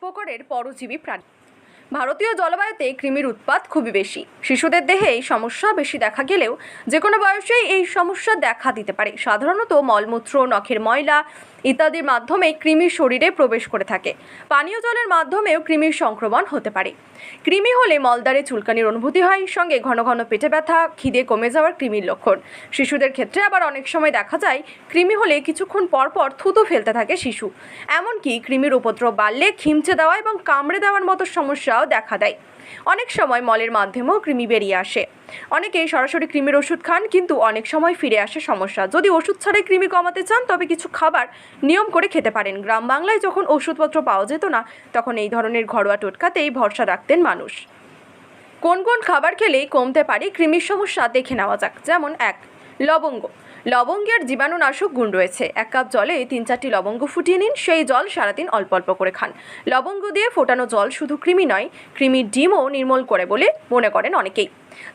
প্রকারের পরজীবী প্রাণী। ভারতীয় জলবায়ুতে কৃমির উৎপাত খুবই বেশি। শিশুদের দেহে এই সমস্যা বেশি দেখা গেলেও যে কোনো বয়সেই এই সমস্যা দেখা দিতে পারে। সাধারণত মলমূত্র, নখের ময়লা ইত্যাদির মাধ্যমে কৃমি শরীরে প্রবেশ করে থাকে। পানীয় জলের মাধ্যমেও কৃমির সংক্রমণ হতে পারে। কৃমি হলে মলদ্বারে চুলকানির অনুভূতি হয়, সঙ্গে ঘন ঘন পেটে ব্যথা, খিদে কমে যাওয়ার কৃমির লক্ষণ। শিশুদের ক্ষেত্রে আবার অনেক সময় দেখা যায়, কৃমি হলে কিছুক্ষণ পর পর থুতু ফেলতে থাকে শিশু। এমনকি কৃমির উপদ্রব বাড়লে খিমচে দেওয়া এবং কামড়ে দেওয়ার মতো সমস্যাও দেখা দেয়। অনেক সময় মলের মাধ্যমেও কৃমি বেরিয়ে আসে। অনেকেই সরাসরি কৃমির ওষুধ খান, কিন্তু অনেক সময় ফিরে আসে সমস্যা। যদি ওষুধ ছাড়াই কৃমি কমাতে চান, তবে কিছু খাবার নিয়ম করে খেতে পারেন। গ্রাম বাংলায় যখন ওষুধপত্র পাওয়া যেত না, তখন এই ধরনের ঘরোয়া টোটকাতেই ভরসা রাখতেন মানুষ। কোন কোন খাবার খেলেই কমতে পারে কৃমির সমস্যা, দেখে নেওয়া যাক। যেমন এক লবঙ্গ। লবঙ্গের জীবাণুনাশক গুণ রয়েছে। এক কাপ জলে তিন চারটি লবঙ্গ ফুটিয়ে নিন, সেই জল সারাদিন অল্প অল্প করে খান। লবঙ্গ দিয়ে ফোটানো জল শুধু কৃমি নয়, কৃমির ডিমও নির্মল করে বলে মনে করেন অনেকেই।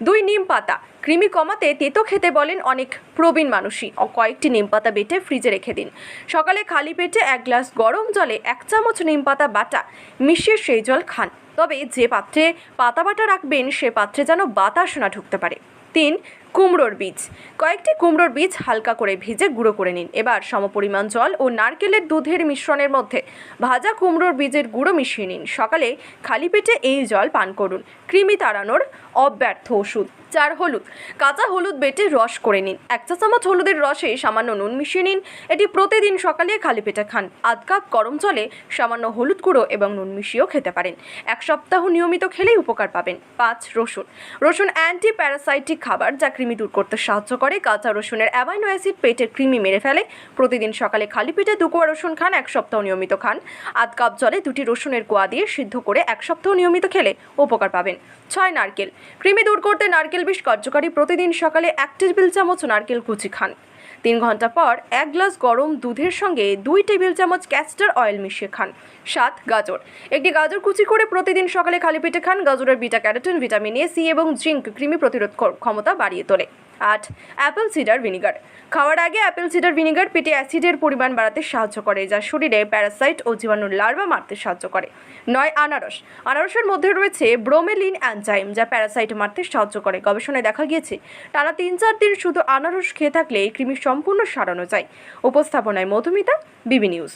দুই নিম পাতা। কৃমি কমাতে তেতো খেতে বলেন অনেক প্রবীণ মানুষই। ও কয়েকটি নিম পাতা বেটে ফ্রিজে রেখে দিন। সকালে খালি পেটে এক গ্লাস গরম জলে এক চামচ নিম পাতা বাটা মিশিয়ে সেই জল খান। তবে যে পাত্রে পাতা বাটা রাখবেন, সে পাত্রে যেন বাতাস না ঢুকতে পারে। তিন কুমড়োর বীজ। কয়েকটি কুমড়োর বীজ হালকা করে ভেজে গুঁড়ো করে নিন। এবার সমপরিমাণ জল ও নারকেলের দুধের মিশ্রণের মধ্যে ভাজা কুমড়োর বীজের গুঁড়ো মিশিয়ে নিন। সকালে খালি পেটে এই জল পান করুন। কৃমি তাড়ানোর অব্যর্থ ওষুধ। চার হলুদ। কাঁচা হলুদ বেটে রস করে নিন। এক চা চামচ হলুদের রসে সামান্য নুন মিশিয়ে নিন। এটি প্রতিদিন সকালে খালি পেটে খান। আধ কাপ গরম জলে সামান্য হলুদ গুঁড়ো এবং নুন মিশিয়েও খেতে পারেন। এক সপ্তাহ নিয়মিত খেলেই উপকার পাবেন। পাঁচ রসুন। রসুন অ্যান্টি প্যারাসাইটিক খাবার যা কৃমি দূর করতে সাহায্য করে। কাঁচা রসুনের অ্যামাইনো অ্যাসিড পেটের কৃমি মেরে ফেলে। প্রতিদিন সকালে খালি পেটে দু কোয়া রসুন খান, এক সপ্তাহ নিয়মিত খান। আধ কাপ জলে দুটি রসুনের কোয়া দিয়ে সিদ্ধ করে এক সপ্তাহ নিয়মিত খেলে উপকার পাবেন। ছয় নারকেল। কৃমি দূর করতে নারকেল বেশ কার্যকারী প্রতিদিন সকালে এক টেবিল চামচ নারকেল কুচি খান। তিন ঘণ্টা পর এক গ্লাস গরম দুধের সঙ্গে দুই টেবিল চামচ ক্যাস্টার অয়েল মিশিয়ে খান। সাত, গাজর। একটি গাজর কুচি করে প্রতিদিন সকালে খালি পেটে খান। গাজরের beta carotene, vitamin A, C এবং জিঙ্ক কৃমি প্রতিরোধ ক্ষমতা বাড়িয়ে তোলে। আট, অ্যাপেল সিডার ভিনিগার। খাওয়ার আগে অ্যাপেল সিডার ভিনিগার পেটে অ্যাসিডের পরিমাণ বাড়াতে সাহায্য করে, যা শরীরে প্যারাসাইট ও জীবাণুর লার্ভা মারতে সাহায্য করে। নয়, আনারস। আনারসের মধ্যে রয়েছে ব্রোমেলিন অ্যানজাইম, যা প্যারাসাইট মারতে সাহায্য করে। গবেষণায় দেখা গিয়েছে, টানা তিন চার দিন শুধু আনারস খেয়ে থাকলে এই কৃমি সম্পূর্ণ সারানো যায়। উপস্থাপনায় মধুমিতা বিবি নিউজ।